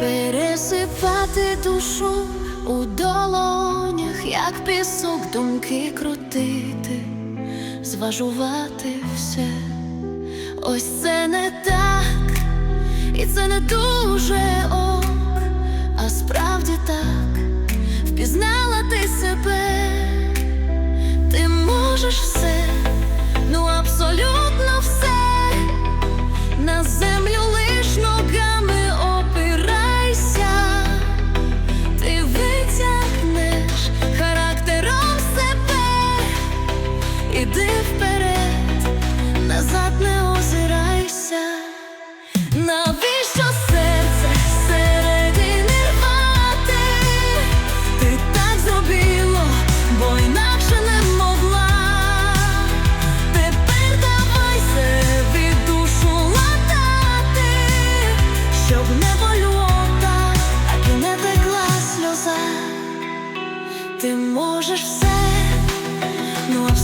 Пересипати душу у долонях, як пісок думки крутити, зважувати все. Ось це не так, і це не дуже ок, а справді так, впізнала ти себе, ти можеш все, іди вперед, назад не озирайся, навіщо серце середини рвати? Ти так зробило, бо інакше не могла. Тепер давай собі душу латати, щоб не боліло так, і не текла сльоза. Ти можеш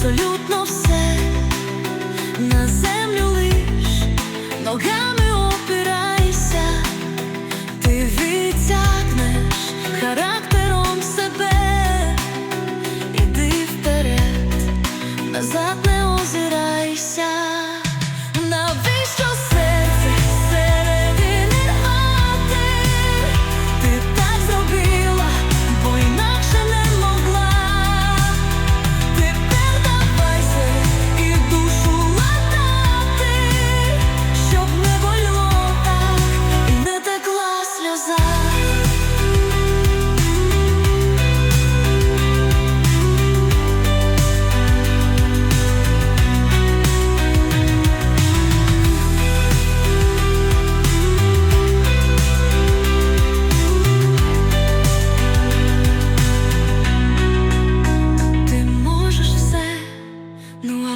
абсолютно все, на землю лиш ногами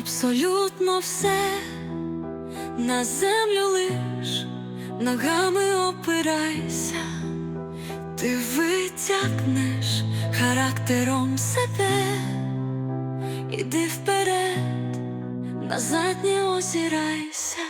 абсолютно все, на землю лиш ногами опирайся, ти витягнеш характером себе, іди вперед, назад не озирайся,